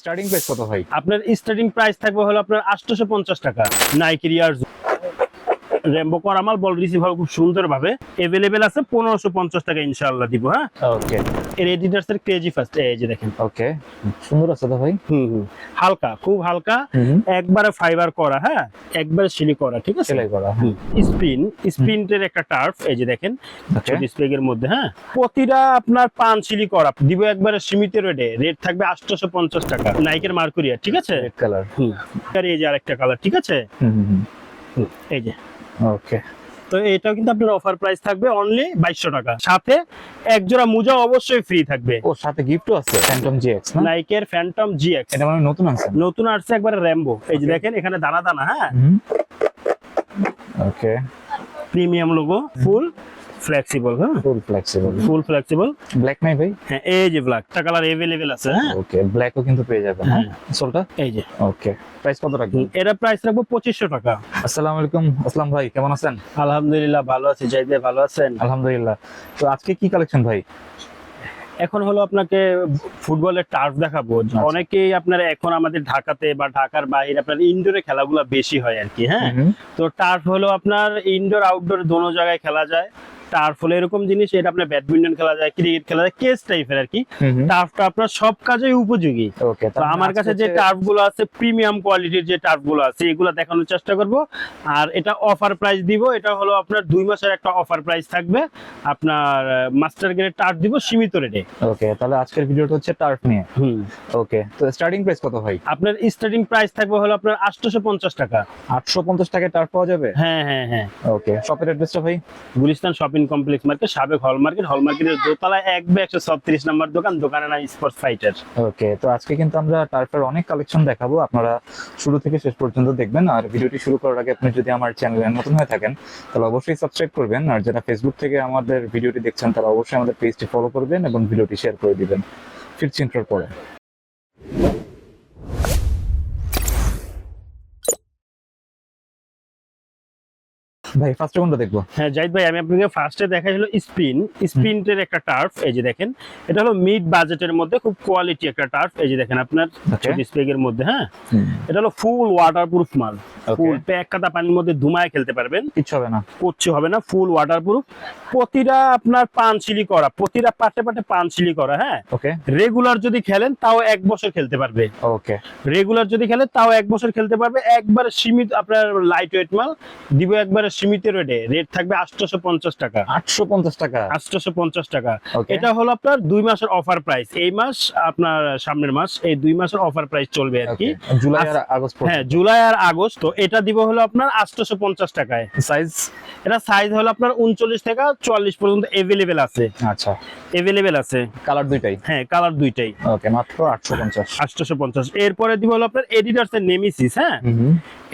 Starting price কত ভাই? আপনার স্টার্টিং প্রাইস থাকবে হলো আপনার আটশোশো পঞ্চাশ টাকা। নাইকি ইয়ার রেমবো করামাল বল রিসিভ হবে খুব সুন্দর ভাবে এভেলেবেল আছে পনেরোশো পঞ্চাশ টাকা ইনশাআল্লাহ দিব হ্যাঁ? ওকে এর এডিটার্স এর ক্রেজি ফার্স্ট এই যে দেখেন। ওকে সুন্দর আছে তো ভাই? হুম হুম। হালকা খুব হালকা একবারে ফাইবার করা হ্যাঁ? একবারে সিলি করা ঠিক আছে? সেলাই করা স্পিন স্পিনের একটা টার্ফ এই যে দেখেন। ছোট স্পেগের মধ্যে হ্যাঁ? প্রতিটা আপনার পান সিলি করা দিব একবারে সীমিত রেটে রেট থাকবে আটশোশো পঞ্চাশ টাকা নাইকের মার্কুরিয়া ঠিক আছে? রেড কালার হুম। আর এই যে আরেকটা কালার ঠিক আছে? হুম। হুম, এই যে। ওকে তো এটাও কিন্তু আপনার অফার প্রাইস থাকবে অনলি বাইশশো টাকা। সাথে এক জোড়া মোজা অবশ্যই ফ্রি থাকবে। ও সাথে গিফটও আছে? ফ্যান্টম জি জিএক্স না? নাইকের ফ্যান্টম জিএক্স এটা মানে নতুন আছে? নতুন আসছে একবার র্যাম্বো এই যে দেখেন এখানে দানা দানা হ্যাঁ? Okay premium logo full flexible হ্যাঁ full flexible full flexible black নাই ভাই? হ্যাঁ এই যে ব্ল্যাক টা কালার এভেলেবেল আছে হ্যাঁ? ওকে ব্ল্যাকও কিন্তু পেয়ে যাবেন হ্যাঁ? সোলটা এই যে। ওকে প্রাইস কত রাখবেন? এটা প্রাইস রাখব পঁচিশশো টাকা। আসসালামু আলাইকুম আসসালাম ভাই কেমন আছেন? আলহামদুলিল্লাহ ভালো আছি। ভাই ভালো আছেন? আলহামদুলিল্লাহ। তো আজকে কি কালেকশন ভাই? এখন হলো আপনাকে ফুটবলের টার্ফ দেখাবো। অনেকেই আপনার এখন আমাদের ঢাকাতে বা ঢাকার বাইরে আপনার ইনডোরে খেলাগুলো বেশি হয় আর কি হ্যাঁ? তো টার্ফ হলো আপনার ইনডোর আউটডোর দোনো জায়গায় খেলা যায়। টার্ফ হলো এরকম জিনিস এটা আপনার ব্যাডমিন্টন খেলা যায় ক্রিকেট খেলা যায় কেস টাইপের আর কি। টার্ফটা আপনার সব কাজেই উপযোগী। তো আমার কাছে যে টার্ফগুলো আছে প্রিমিয়াম কোয়ালিটির যে টার্ফগুলো আছে এগুলো দেখানোর চেষ্টা করব। আর এটা অফার প্রাইস দিব এটা হলো আপনার দুই মাসের একটা অফার প্রাইস থাকবে। আপনার মাস্টার গ্রেড টার্ফ দিব সীমিত রেটে ওকে তাহলে আজকের ভিডিওটা হচ্ছে টার্ফ নিয়ে। হুম। ওকে তো স্টার্টিং প্রাইস কত ভাই? আপনার স্টার্টিং প্রাইস থাকবে হলো আপনার আটশোশো পঞ্চাশ টাকা। আটশো পঞ্চাশ টাকায় টার্ফ পাওয়া যাবে? হ্যাঁ হ্যাঁ হ্যাঁ। ওকে শপের অ্যাড্রেসটা ভাই? গুলিস্তান শপিং কমপ্লেক্স মার্কেট সাবেক হল মার্কেট হল মার্কেটের দোতলায় এক একশো ছত্রিশ নম্বর দোকান, দোকানের নাম স্পোর্টস ফাইটার ওকে তো আজকে কিন্তু আমরা টার্ফের অনেক কালেকশন দেখাবো। আপনারা শুরু থেকে শেষ পর্যন্ত দেখবেন, আর ভিডিওটি শুরু করার আগে আপনি যদি আমার চ্যানেলে নতুন হয়ে থাকেন, তাহলে অবশ্যই সাবস্ক্রাইব করবেন, আর যারা ফেসবুক থেকে আমাদের ভিডিওটি দেখছেন, তারা অবশ্যই আমাদের পেজটি ফলো করবেন এবং ভিডিওটি শেয়ার করে দিবেন। ফিরছি পরে। ভাই ফার্স্টে কোনটা দেখব? হ্যাঁ জাহিদ ভাই আমি আপনাকে ফার্স্টে দেখাই হলো স্পিন। স্পিনের একটা টার্ফ এই যে দেখেন। এটা হলো মিড বাজেটের মধ্যে খুব কোয়ালিটি একটা টার্ফ এই যে দেখেন আপনার Okay. স্পেগের মধ্যে হ্যাঁ? এটা হলো ফুল ওয়াটারপ্রুফ মাল। ফুল প্যাক কাটা পানির মধ্যে ধুমায় খেলতে পারবেন। কিচ্ছু হবে না। করছে হবে না ফুল ওয়াটারপ্রুফ প্রতিটা আপনার পান সিলি করা প্রতিটা পাটে পাটে পান সিলি করা হ্যাঁ? ওকে রেগুলার যদি খেলেন তাও এক বছর খেলতে পারবে। ওকে রেগুলার যদি খেলে তাও এক বছর খেলতে পারবে। একবারে সীমিত আপনার লাইট ওয়েট মাল দিব একবারে সীমিত রেটে রেট থাকবে আটশোশো পঞ্চাশ টাকা। আটশো পঞ্চাশ টাকা। আটশোশো পঞ্চাশ টাকা। এটা হলো আপনার দুই মাসের অফার প্রাইস এই মাস আপনার সামনের মাস এই দুই মাসের অফার প্রাইস চলবে আর কি। জুলাই আর আগস্ট হ্যাঁ জুলাই আর আগস্ট তো এটা দিব হলো আপনার আটশোশো পঞ্চাশ টাকায়। সাইজ এটা সাইজ হলো আপনার উনচল্লিশ থেকে চুয়াল্লিশ পর্যন্ত এভেলেবেল আছে। আচ্ছা। এভেলেবেল আছে। কালার দুইটাই? হ্যাঁ কালার দুইটাই। ওকে মাত্র আটশো পঞ্চাশ। আটশোশো পঞ্চাশ। এরপরে দিব হলো আপনার এডিডার্স এর নেমিসিস হ্যাঁ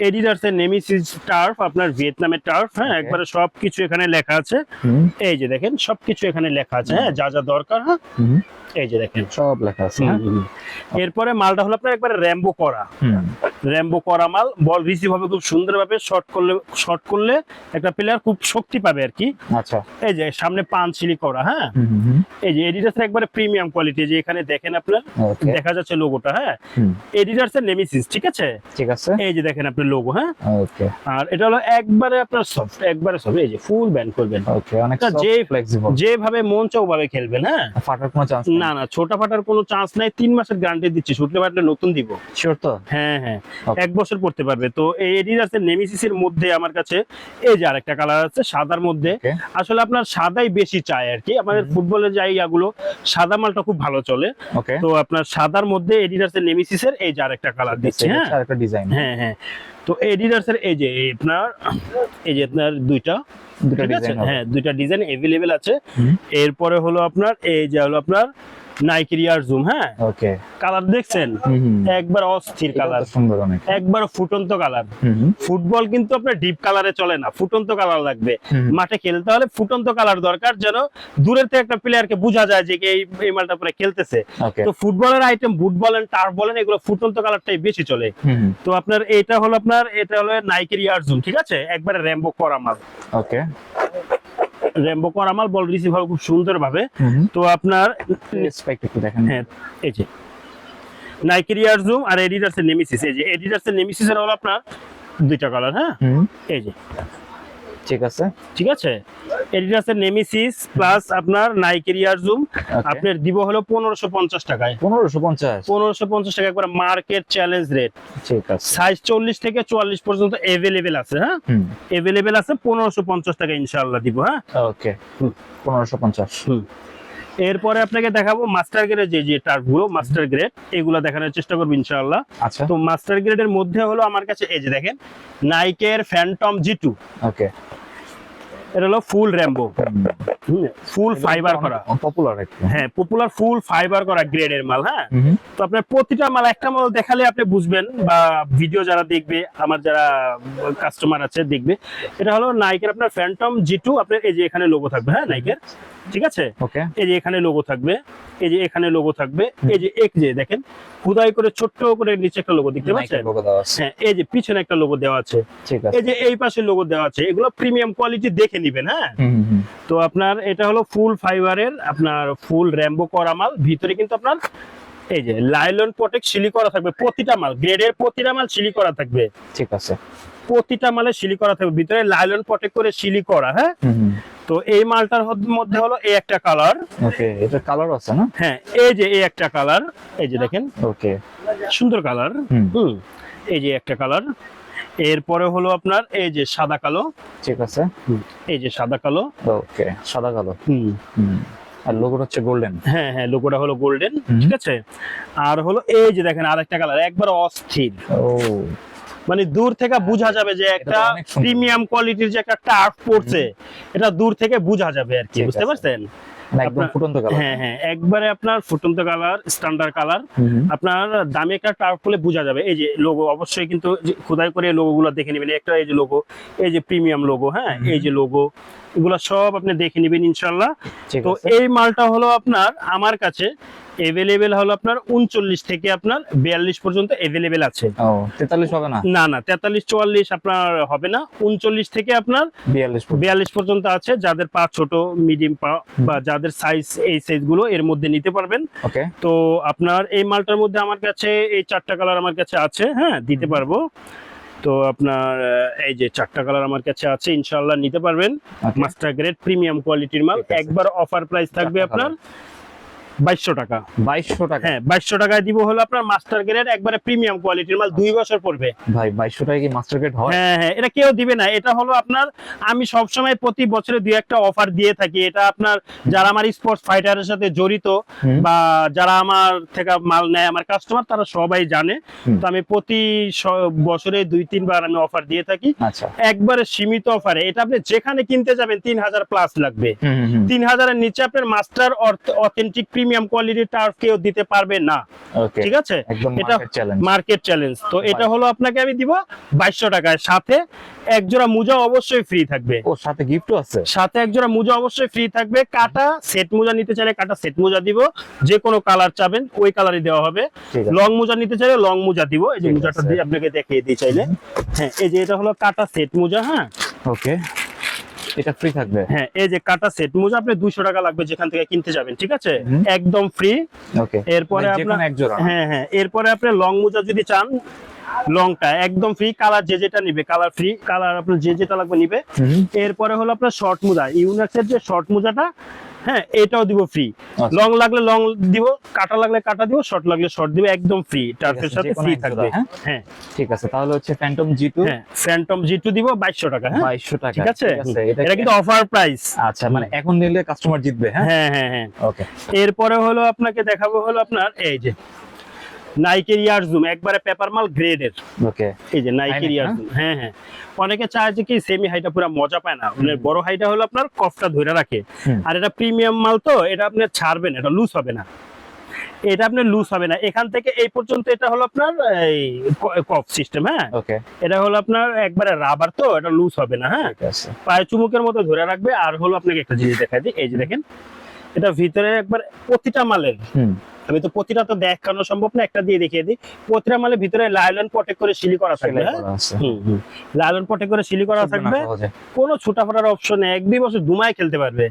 এডিডার্স এর নেমিসিস টার্ফ আপনার ভিয়েতনামের টার্ফ হ্যাঁ একবারে সবকিছু এখানে লেখা আছে। এই যে দেখেন সবকিছু এখানে লেখা আছে। হ্যাঁ যা যা দরকার হ্যাঁ। এই যে দেখেন। সব লেখা আছে হ্যাঁ? এরপরে মালটা হলো আপনার একবারে র্যাম্বো করা। র্যাম্বো করা মাল বল রিসিভ হবে খুব সুন্দরভাবে শর্ট করলে শর্ট করলে একটা প্লেয়ার খুব শক্তি পাবে আর কি। আচ্ছা। এই যে সামনে পান সিলি করা হ্যাঁ। এই যে এডিডার্স একবারে প্রিমিয়াম কোয়ালিটি যে এখানে দেখেন আপনার দেখা যাচ্ছে লোগোটা হ্যাঁ। এডিডার্স এর নেমিসিস ঠিক আছে? ঠিক আছে। এই যে দেখেন আপনার লোগো হ্যাঁ। ওকে আর এটা হলো একবারে আপনার সফট একবারে সফট এই যে ফুল ব্যান্ড করবেন। ওকে অনেক যে- ফ্লেক্সিবল যেভাবে মন চাও ভাবে খেলবেন হ্যাঁ। ফাটার কোনো চান্স না না ছোটা ফাটার কোনো চান্স নাই। তিন মাসের গ্যারান্টি দিচ্ছি ছুটলে পারলে নতুন দিব। শিওর তো? হ্যাঁ হ্যাঁ। এক বছর পড়তে পারবে। তো এই এডিডাসের নেমিসিসের মধ্যে আমার কাছে এই যে আরেকটা কালার আছে সাদার মধ্যে। আসলে আপনার সাদাই বেশি চাই আর কি। আমাদের ফুটবলের যে ইয়াগুলো সাদা মালটা খুব ভালো চলে। তো আপনার সাদার মধ্যে এডিডাসের নেমিসিসের এই যে আরেকটা কালার দিচ্ছে হ্যাঁ? আরেকটা ডিজাইন হ্যাঁ হ্যাঁ। তো এডিডাসের এই যে আপনার এই যে আপনার দুইটা। দুটো ডিজাইন হ্যাঁ দুটো ডিজাইন अवेलेबल আছে। এরপরে হলো আপনার এই যে হলো আপনার নাইকের ইয়ার জুম হ্যাঁ? ওকে কালার দেখছেন? একবার অস্থির কালার সুন্দর অনেক। একবার ফুটন্ত কালার ফুটবল কিন্তু আপনার ডিপ কালারে চলে না। ফুটন্ত কালার লাগবে। মাঠে খেলতে হলে ফুটন্ত কালার দরকার যেন দূরের থেকে একটা প্লেয়ারকে বোঝা যায় যে এই এই মালটা পরে খেলতেছে। তো ফুটবলের আইটেম বুট বলেন টার্ফ বলেন এগুলো ফুটন্ত কালারটাই বেশি চলে। তো আপনার এটা হলো আপনার এটা হলো নাইকের ইয়ার জুম ঠিক আছে? একবারে র্যাম্বো করা মাল ওকে র্যাম্বো করামাল বল রিসিভ হবে খুব সুন্দর ভাবে। তো আপনার স্পেক্ট একটু দেখেন। হ্যাঁ এই যে। নাইকি রিয়ার জুম আর এডিডাস নেমিসিস এই যে এডিডাস নেমিসিসের হলো আপনার দুইটা কালার হ্যাঁ? এই যে। ঠিক আছে? ঠিক আছে? এডিডাসের নেমিসিস প্লাস আপনার নাইকি জুম আপনার দিব হলো পনেরোশো পঞ্চাশ টাকায়। পনেরোশো পঞ্চাশ। পনেরোশো পঞ্চাশ টাকা একবার মার্কেট চ্যালেঞ্জ রেট ঠিক আছে। সাইজ চল্লিশ থেকে চুয়াল্লিশ পর্যন্ত এভেলেবেল আছে হ্যাঁ? এভেলেবেল আছে পনেরোশো পঞ্চাশ টাকা ইনশাআল্লাহ দিব হ্যাঁ? ওকে হুম। এরপরে আপনাকে দেখাবো মাস্টার গ্রেড যে যে টার্কগুলো মাস্টার গ্রেড এগুলো দেখানোর চেষ্টা করব ইনশাআল্লাহ। আচ্ছা। তো মাস্টার গ্রেডের মধ্যে হলো আমার কাছে এই যে দেখেন নাইকের ফ্যান্টম জি টু ওকে এটা হলো ফুল র্যাম্বো। ফুল ফাইবার করা। পপুলার হ্যাঁ পপুলার ফুল ফাইবার করা গ্রেডের মাল হ্যাঁ? তো আপনার প্রতিটা মাল একটা মাল দেখালে আপনি বুঝবেন বা ভিডিও যারা দেখবে আমার যারা কাস্টমার আছে দেখবে। এটা হলো নাইকের আপনার ফ্যান্টম জি টু আপনার এই যে এখানে লোগো থাকবে হ্যাঁ নাইকের ঠিক আছে? ওকে। এই যে এখানে লোগো থাকবে এই যে এখানে লোগো থাকবে এই যে এক যে দেখেন? খুদাই করে ছোট্ট করে নিচে একটা লোগো দেখতে পাচ্ছেন? হ্যাঁ এই যে পিছনে একটা লোগো দেওয়া আছে। ঠিক আছে। এই যে এই পাশে লোগো দেওয়া আছে। এগুলো প্রিমিয়াম কোয়ালিটি দেখে নিবেন হ্যাঁ? তো আপনার এটা হলো ফুল ফাইবারের আপনার ফুল র্যাম্বো করা মাল ভিতরে কিন্তু আপনার এই যে লাইলন প্রোটেক্ট সিলি করা থাকবে প্রতিটা মাল গ্রেডের প্রতিটা মাল সিলি করা থাকবে। ঠিক আছে। প্রতিটা মালে সিলি করা থাকবে ভিতরে লাইলন প্রোটেক্ট করে সিলি করা হ্যাঁ? তো এই মালটার মধ্যে হলো এই একটা কালার। ওকে এটা কালার আছে না? হ্যাঁ এই যে এই একটা কালার এই যে দেখেন। ওকে। সুন্দর কালার। হুম এই যে একটা কালার। এরপরে হলো আপনার এই যে সাদা কালো। ঠিক আছে। এই যে সাদা কালো। ওকে সাদা কালো। হুম। আর লোগো হচ্ছে গোল্ডেন হ্যাঁ হ্যাঁ লোগোটা হলো গোল্ডেন ঠিক আছে? আর হলো এই যে দেখেন আরেকটা কালার একবার অস্থির। ও। মানে দূর থেকে বোঝা যাবে যে একটা। প্রিমিয়াম কোয়ালিটির যে একটা টার্ফ পড়ছে এটা দূর থেকে বোঝা যাবে আর কি বুঝতে। পারছেন? একদম ফুটন্ত কালার হ্যাঁ হ্যাঁ একবারে আপনার ফুটন্ত কালার স্ট্যান্ডার্ড কালার। আপনার দামি একটা টার্ফ হলে বোঝা যাবে। এই যে লোগো অবশ্যই কিন্তু খোদাই করে লোগো গুলো দেখে নেবেন। একটা এই যে লোগো এই যে প্রিমিয়াম লোগো হ্যাঁ? এই যে লোগো এগুলো সব আপনি দেখে নেবেন ইনশাল্লাহ তো এই মালটা হলো আপনার আমার কাছে এভেলেবেল হলো আপনার উনচল্লিশ থেকে আপনার বিয়াল্লিশ পর্যন্ত এভেলেবেল আছে। তেতাল্লিশ হবে না? না না তেতাল্লিশ চুয়াল্লিশ আপনার হবে না। উনচল্লিশ থেকে আপনার বিয়াল্লিশ বিয়াল্লিশ পর্যন্ত আছে। যাদের পা ছোট মিডিয়াম পা বা যাদের সাইজ এই সাইজগুলো এর মধ্যে নিতে পারবেন। ওকে। তো আপনার এই মালটার মধ্যে আমার কাছে এই চারটা কালার আমার কাছে আছে হ্যাঁ দিতে পারব। তো আপনার এই যে চারটা কালার আমার কাছে আছে ইনশাল্লাহ নিতে পারবেন। মাস্টার গ্রেড প্রিমিয়াম কোয়ালিটির মাল। একবার অফার প্রাইস থাকবে আপনার। বাইশশো টাকা। বাইশশো টাকা? হ্যাঁ বাইশশো টাকায় দিব হলো আপনার মাস্টার গ্রেড একবারে প্রিমিয়াম কোয়ালিটির মাল দুই বছর পড়বে। ভাই বাইশশো টাকা কি মাস্টার গ্রেড হয়? হ্যাঁ হ্যাঁ এটা কেউ দিবে না। এটা হলো আপনার আমি সবসময় প্রতি বছরে দুই একটা অফার দিয়ে থাকি। এটা আপনার যারা আমার স্পোর্টস ফাইটারের সাথে জড়িত বা যারা আমার থেকে মাল নেয় আমার কাস্টমার তারা সবাই জানে। তো আমি প্রতি বছরে দুই তিনবার আমি অফার দিয়ে থাকি। আচ্ছা। একবারে সীমিত অফারে এটা আপনি যেখানে কিনতে যাবেন তিন হাজার প্লাস লাগবে। তিন হাজারের নিচে আপনার মাস্টার অথেন্টিক প্রিমিয়াম কোয়ালিটির টার্ফ কেউ দিতে পারবে না। ঠিক আছে? এটা মার্কেট চ্যালেঞ্জ তো এটা হলো আপনাকে আমি দিব বাইশশো টাকায়। সাথে এক জোড়া মোজা অবশ্যই ফ্রি থাকবে। ও সাথে গিফটও আছে? সাথে এক জোড়া মোজা অবশ্যই ফ্রি থাকবে। কাটা সেট মোজা নিতে চাইলে কাটা সেট মোজা দিব। যে কোনো কালার চাবেন ওই কালারই দেওয়া হবে। লং মোজা নিতে চাইলে লং মোজা দিব। এই যে মোজাটা দিয়ে আপনাকে দেখিয়ে দিই চাইলে। হ্যাঁ এই যে এটা হলো কাটা সেট মোজা হ্যাঁ। ওকে এটা ফ্রি থাকবে। হ্যাঁ এই যে কাটা সেট মোজা আপনি 200 টাকা লাগবে যেখান থেকে কিনতে যাবেন ঠিক আছে? একদম ফ্রি ওকে এরপরে মানে আপনার হ্যাঁ হ্যাঁ এরপরে আপনি লং মোজা যদি চান লংটা একদম ফ্রি কালার যে যেটা নিবে কালার ফ্রি কালার আপনার যে যেটা লাগবে নিবে। এরপরে হলো আপনার শর্ট মোজা ইউনাক্সের যে শর্ট মোজাটা হ্যাঁ এটাও দিব ফ্রি আচ্ছা। লং লাগলে লং দিব কাটা লাগলে কাটা দিব শর্ট লাগলে শর্ট দিব একদম ফ্রি টার্ফের সাথে ফ্রি থাকবে। হ্যাঁ? হ্যাঁ। ঠিক আছে তাহলে হচ্ছে ফ্যান্টম জি টু হ্যাঁ ফ্যান্টম জি টু দিব বাইশশো টাকা হ্যাঁ? বাইশশো টাকা ঠিক আছে? এটা কিন্তু অফার প্রাইস আচ্ছা মানে এখন নিলে কাস্টমার জিতবে হ্যাঁ? হ্যাঁ হ্যাঁ হ্যাঁ। ওকে এরপরে হলো আপনাকে দেখাবো হলো আপনার এই যে নাইকের ইয়ার জুম একবারে পেপার মাল গ্রেডের ওকে এই যে নাইকের ইয়ার জুম হ্যাঁ হ্যাঁ। অনেকে চায় যে কি সেমি হাইটা পুরো মজা পায় না। মানে বড় হাইটা হলো আপনার কফটা ধরে রাখে। আর এটা প্রিমিয়াম মাল তো এটা আপনি ছাড়বেন এটা লুজ হবে না। এটা আপনার লুজ হবে না। এখান থেকে এই পর্যন্ত এটা হলো আপনার এই কফ সিস্টেম হ্যাঁ। ওকে এটা হলো আপনার একবারে রাবার তো এটা লুজ হবে না হ্যাঁ। পায়ে চুমুকের মতো ধরে রাখবে। আর হলো আপনাকে একটা জিনিস দেখাই দিই এই যে দেখেন। এটা ভিতরে একবার প্রতিটা মালের হুম। আমি তো প্রতিটা তো দেখানো সম্ভব না একটা দিয়ে দেখিয়ে দিই। প্রতিটা মালের ভিতরে লাইলন পটে করে সিলি করা থাকবে হ্যাঁ। লাইলন পটে করে সিলি করা থাকবে। কোনো ছোটা ফোটার অপশন এক দুই বছর দুমায় খেলতে পারবে।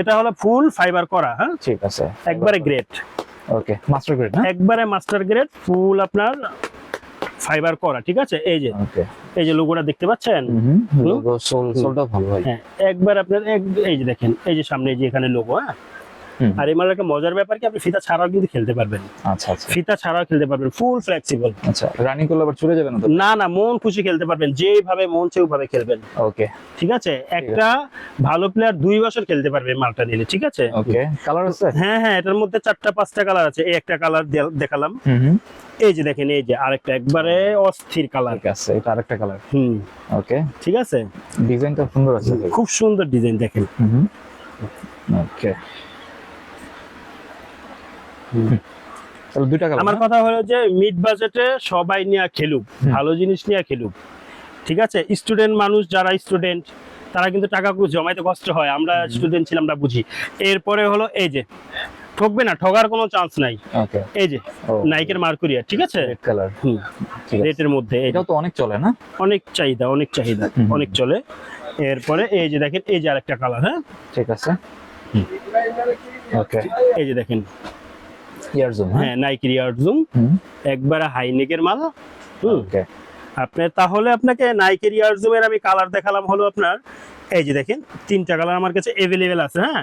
এটা হলো ফুল ফাইবার করা হ্যাঁ? ঠিক আছে। একবারে গ্রেট। ওকে মাস্টার গ্রেড না একবারে মাস্টার গ্রেড ফুল আপনার ফাইবার করা ঠিক আছে? এই যে এই যে লোগোটা দেখতে পাচ্ছেন? লোগো সোল সোলটা ভালো ভাই হ্যাঁ একবার আপনার এই যে দেখেন এই যে সামনে যে এখানে লোগো হ্যাঁ। আর এই মালের একটা মজার ব্যাপার কি আপনি ফিতা ছাড়াও কিন্তু খেলতে পারবেন। আচ্ছা আচ্ছা। ফিতা ছাড়াও খেলতে পারবেন ফুল ফ্লেক্সিবল আচ্ছা রানিং করলে আবার চলে যাবে না না মন খুশি খেলতে পারবেন যেভাবে মন সেভাবে খেলবেন। ওকে ঠিক আছে? একটা ভালো প্লেয়ার দুই বছর খেলতে পারবে মালটা নিলে ঠিক আছে? ওকে কালার আছে? হ্যাঁ হ্যাঁ এটার মধ্যে চারটা পাঁচটা কালার আছে। এই একটা কালার দেখালাম। এই যে দেখেন এই যে আরেকটা একবারে অস্থির কালার আছে এটা আরেকটা কালার হুম। ওকে ঠিক আছে? ডিজাইনটা সুন্দর আছে খুব সুন্দর ডিজাইন দেখেন। হুম ওকে তাহলে দুইটা কালার আমার কথা হলো যে মিড বাজেটে সবাই নিয়ে খেলুক ভালো জিনিস নিয়ে খেলুক ঠিক আছে? স্টুডেন্ট মানুষ যারা স্টুডেন্ট তারা কিন্তু টাকা জমাইতে কষ্ট হয়। আমরা স্টুডেন্ট ছিলাম আমরা বুঝি। এরপরে হলো এই যে ঠকবে না ঠগার কোনো চান্স নাই। ওকে। এই যে নাইকের মার্কুরিয়া ঠিক আছে? রেড কালার রেটের মধ্যে এটাও তো অনেক চলে না? অনেক চাহিদা অনেক চাহিদা অনেক চলে। এরপরে এই যে দেখেন এই যে আরেকটা কালার হ্যাঁ? ঠিক আছে। ওকে। এই যে দেখেন ইয়ার হ্যাঁ? হ্যাঁ জুম হুম। একবারে হাইনেকের মাল। হুম। ওকে আপনার তাহলে আপনাকে নাইকের ইয়ার জুমের আমি কালার দেখালাম হলো আপনার এই যে দেখেন তিনটা কালার আমার কাছে এভেলেবেল আছে হ্যাঁ?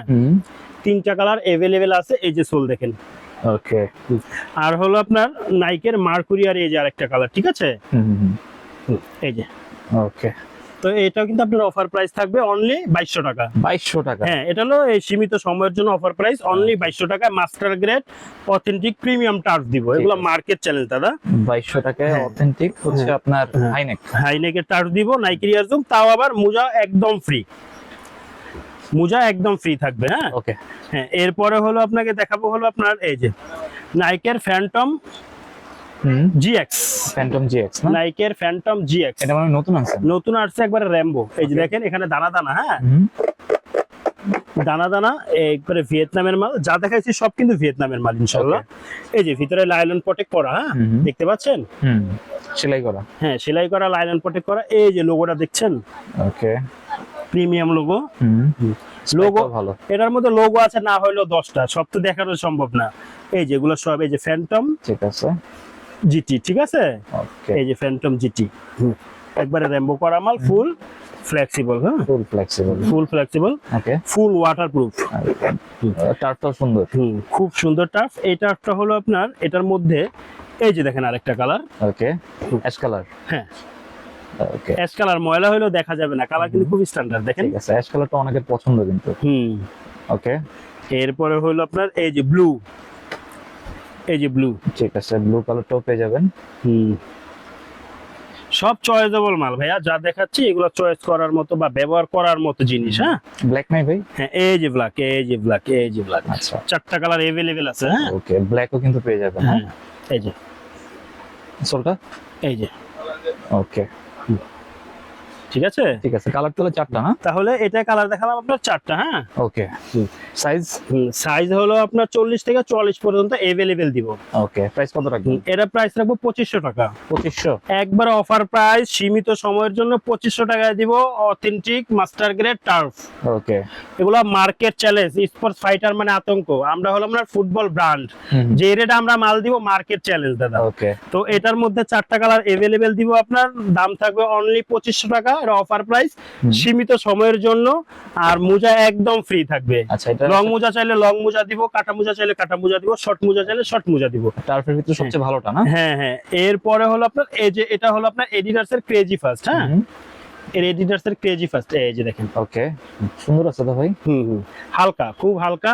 তিনটা কালার এভেলেবেল আছে এই যে সোল দেখেন। ওকে আর হলো আপনার নাইকের মার্কুরিয়ার এই যে আরেকটা কালার ঠিক আছে? এই যে। ওকে তো এটাও কিন্তু আপনার অফার প্রাইস থাকবে অনলি বাইশশো টাকা। বাইশশো টাকা। হ্যাঁ এটা হলো এই সীমিত সময়ের জন্য অফার প্রাইস অনলি বাইশশো টাকা master grade authentic premium turf দিব। এগুলো মার্কেট চ্যালেঞ্জ দাদা। বাইশশো টাকায় হ্যাঁ। অথেন্টিক হচ্ছে হ্যাঁ। আপনার হ্যাঁ। হাইনেক হাইনেকের টার্ফ দিব নাইকের ইয়ারজুম তাও আবার মোজা একদম ফ্রি মোজা একদম ফ্রি থাকবে হ্যাঁ। ওকে হ্যাঁ এরপরে হলো আপনাকে দেখাবো হলো আপনার এই যে নাইকের ফ্যান্টম জিএক্স ফ্যান্টম জিএক্স নাইকের ফ্যান্টম জিএক্স এটা মানে নতুন আছে নতুন আসছে একবারে র্যাম্বো এই যে দেখেন এখানে দানা দানা হ্যাঁ? দানা দানা একবারে ভিয়েতনামের মাল। যা দেখাইছি সব কিন্তু ভিয়েতনামের মাল ইনশাল্লাহ এই যে ভিতরে লাইলন প্রটেক্ট করা হ্যাঁ। দেখতে পাচ্ছেন? সেলাই করা। হ্যাঁ সেলাই করা লাইলন প্রটেক্ট করা। এই যে লোগোটা দেখছেন? ওকে প্রিমিয়াম লোগো লোগো ভালো। এটার মধ্যে লোগো আছে না হলেও দশটা। সব তো দেখানো সম্ভব না। এই যেগুলো সব এই যে ফ্যান্টম ঠিক আছে। জিটি ঠিক আছে? ওকে এই যে ফ্যান্টম জিটি একবারে র্যাম্বো করা মাল ফুল ফ্লেক্সিবল হ্যাঁ? Full flexible full flexible okay full waterproof টার্ফটাও সুন্দর। হুম খুব সুন্দর টার্ফ এই টার্ফটা হলো আপনার এটার মধ্যে এই যে দেখেন আরেকটা কালার ওকে অ্যাশ কালার হ্যাঁ। ওকে অ্যাশ কালার ময়লা হলেও দেখা যাবে না কালার কিন্তু খুব স্ট্যান্ডার্ড দেখেন। ঠিক আছে অ্যাশ কালারটা অনেকের পছন্দ কিন্তু। হুম। ওকে এরপরে হলো আপনার এই যে ব্লু এই যে ব্লু ঠিক আছে ব্লু কালারটাও পেয়ে যাবেন। হুম। সব চয়েসেবল মাল ভাইয়া যা দেখাচ্ছি এগুলো চয়েস করার মতো বা ব্যবহার করার মতো জিনিস হ্যাঁ? ব্ল্যাক নাই ভাই? হ্যাঁ এই যে ব্ল্যাক এই যে ব্ল্যাক এই যে ব্ল্যাক আচ্ছা। চারটা কালার এভেলেবেল আছে হ্যাঁ? ওকে ব্ল্যাকও কিন্তু পেয়ে যাবেন হ্যাঁ? হ্যাঁ এই যে। সোলটা এই যে। ওকে ঠিক আছে? ঠিক আছে কালার তাহলে চারটা না? তাহলে এটা কালার দেখালাম আপনার চারটা হ্যাঁ? ওকে সাইজ সাইজ হলো আপনার চল্লিশ থেকে চল্লিশ পর্যন্ত এভেলেবেল দিব। ওকে প্রাইস কত রাখবেন? এটা প্রাইস রাখব পঁচিশশো টাকা। পঁচিশশো? একবার অফার প্রাইস সীমিত সময়ের জন্য পঁচিশশো টাকায় দিব authentic master grade turf okay এগুলো মার্কেট চ্যালেঞ্জ স্পোর্টস ফাইটার মানে আতঙ্ক। আমরা হলো আমরা ফুটবল ব্র্যান্ড যে রেট আমরা মাল দিব মার্কেট চ্যালেঞ্জ দাদা। ওকে তো এটার মধ্যে চারটা কালার এভেলেবেল দিব আপনার। দাম থাকবে অনলি পঁচিশশো টাকা। এটা অফার প্রাইস সীমিত সময়ের জন্য আর মোজা একদম ফ্রি থাকবে। আচ্ছা লং মোজা চাইলে লং মোজা দিব কাটা মোজা চাইলে কাটা মোজা দিব শর্ট মোজা চাইলে শর্ট মোজা দিব। টার্ফের ভিতরে সবচেয়ে ভালোটা না? হ্যাঁ হ্যাঁ। এরপরে হলো আপনার এই যে এটা হলো আপনার এডিডাস এর ক্রেজি ফার্স্ট হ্যাঁ এর এডিডাস এর ক্রেজি ফার্স্ট এই যে দেখেন। ওকে সুন্দর আছে তো ভাই? হুম হুম। হালকা খুব হালকা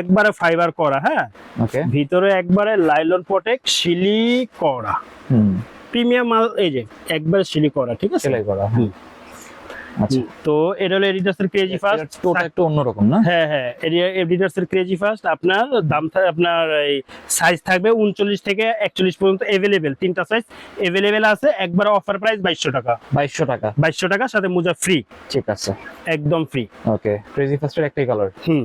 একবারে ফাইবার করা হ্যাঁ? ওকে ভিতরে একবারে লাইলন পটেক শিলি করা। হুম। প্রিমিয়াম মাল এই যে একবারে শিলি করা ঠিক আছে? সেলাই করা হ্যাঁ হুম, তো এটা হলো এডিডাস এর ক্রেজি ফার্স্ট ওটা একটু অন্যরকম না? হ্যাঁ হ্যাঁ এডিডাস এর ক্রেজি ফার্স্ট আপনার দাম আপনার এই সাইজ থাকবে উনচল্লিশ থেকে একচল্লিশ পর্যন্ত এভেলেবেল তিনটা সাইজ এভেলেবেল আছে। একবার অফার প্রাইস বাইশশো টাকা। বাইশশো টাকা। বাইশশো টাকা সাথে মোজা ফ্রি ঠিক আছে। একদম ফ্রি ওকে ক্রেজি ফার্স্টের একটাই কালার হুম।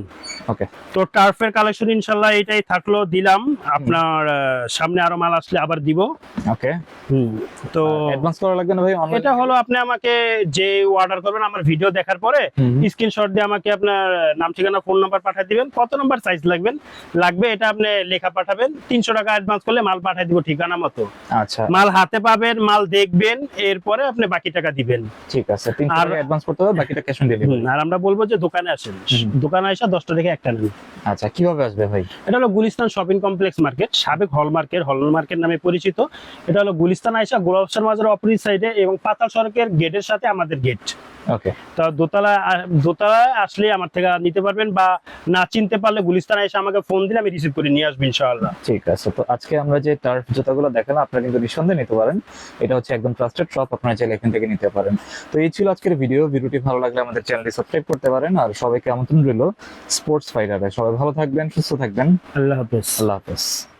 ওকে। তো টার্ফের কালেকশন ইনশাল্লাহ এটাই থাকল দিলাম। আপনার সামনে আরও মাল আসলে আবার দিব। ওকে। হুম তো অ্যাডভান্স করা লাগবে না ভাই? এটা হলো আপনি আমাকে যে অর্ডার অর্ডার করবেন আমার ভিডিও দেখার পরে স্ক্রিনশট দিয়ে আমাকে আপনার নাম ঠিকানা ফোন নাম্বার পাঠিয়ে দিবেন। কত নাম্বার সাইজ লাগবেন? লাগবে এটা আপনি লেখা পাঠাবেন। তিনশো টাকা অ্যাডভান্স করলে মাল পাঠিয়ে দিব ঠিকানা মতো। আচ্ছা। মাল হাতে পাবেন মাল দেখবেন এরপরে আপনি বাকি টাকা দিবেন। ঠিক আছে তিনশো আর- টাকা অ্যাডভান্স করতে হবে বাকিটা ক্যাশ অন ডেলিভারি আর আমরা বলব যে দোকানে আসেন। দোকানে এসে দশটা থেকে একটা নেন। আচ্ছা কীভাবে আসবে ভাই? এটা হলো গুলিস্তান শপিং কমপ্লেক্স মার্কেট সাবেক হল মার্কেট হল মার্কেট নামে পরিচিত। এটা হলো গুলিস্তান আইসা গোলাপসার মাজার অপোজিট সাইডে এবং পাতাল সড়কের গেটের সাথে আমাদের গেট ওকে তো দোতলা দোতলায় আসলে আমার থেকে নিতে পারবেন বা না চিনতে পারলে গুলিস্তান এসে আমাকে ফোন দিলে আমি রিসিভ করে নিয়ে আসব ইনশাআল্লাহ। ঠিক আছে তো আজকে আমরা যে টার্ফ জুতাগুলো দেখালাম আপনারা কিন্তু নিঃসন্দেহে নিতে পারেন। এটা হচ্ছে একদম ট্রাস্টেড শপ আপনারা চাইলে এখান থেকে নিতে পারেন। তো এই ছিল আজকের ভিডিও ভিডিওটি ভালো লাগলে আমাদের চ্যানেলটি সাবস্ক্রাইব করতে পারেন। আর সবাইকে আমন্ত্রণ রইল স্পোর্টস ফাইটারে সবাই ভালো থাকবেন সুস্থ থাকবেন। আল্লাহ হাফেজ। আল্লাহ হাফেজ।